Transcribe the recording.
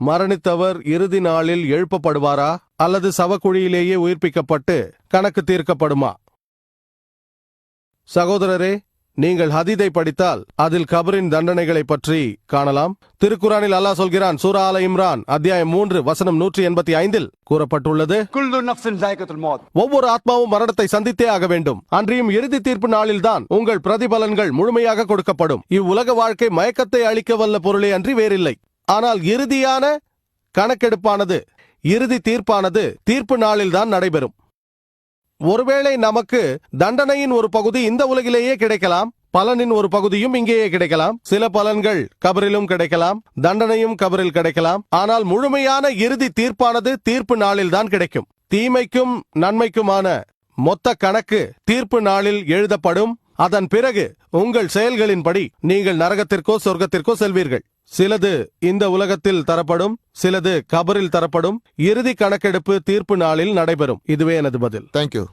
மரணித்தவர் இறுதி நாளில் எழுப்பப்படுவாரா? அல்லது சவக்குழியிலேயே உயிர்ப்பிக்கப்பட்டு கணக்கு தீர்க்கப்படுமா? சகோதரரே நீங்கள் ஹதீதை படித்தால் அதில் கபரின் தண்டனைகளை பற்றி காணலாம். திருக்குறானில் அல்லாஹ் சொல்கிறான் சூரா அல இம்ரான் அத்தியாயம் மூன்று வசனம் நூற்றி எண்பத்தி ஐந்தில் கூறப்பட்டுள்ளது. ஒவ்வொரு ஆத்மாவும் மரணத்தை சந்தித்தே ஆக வேண்டும். அன்றியும் இறுதி தீர்ப்பு நாளில்தான் உங்கள் பிரதிபலன்கள் முழுமையாக கொடுக்கப்படும். இவ்வுலக வாழ்க்கை மயக்கத்தை அளிக்க வல்ல பொருளே அன்றி வேறில்லை. ஆனால் இறுதியான கணக்கெடுப்பானது இறுதி தீர்ப்பானது தீர்ப்பு நாளில்தான் நடைபெறும். ஒருவேளை நமக்கு தண்டனையின் ஒரு பகுதி இந்த உலகிலேயே கிடைக்கலாம் பலனின் ஒரு பகுதியும் இங்கேயே கிடைக்கலாம் சில பலன்கள் கபரிலும் கிடைக்கலாம் தண்டனையும் கபரில் கிடைக்கலாம் ஆனால் முழுமையான இறுதி தீர்ப்பானது தீர்ப்பு நாளில்தான் கிடைக்கும். தீமைக்கும் நன்மைக்குமான மொத்த கணக்கு தீர்ப்பு நாளில் எழுதப்படும். அதன் பிறகு உங்கள் செயல்களின்படி நீங்கள் நரகத்திற்கோ சொர்க்கத்திற்கோ செல்வீர்கள். சிலது இந்த உலகத்தில் தரப்படும் சிலது கபரில் தரப்படும். இறுதி கணக்கெடுப்பு தீர்ப்பு நாளில் நடைபெறும். இதுவே எனது பதில். தேங்க்யூ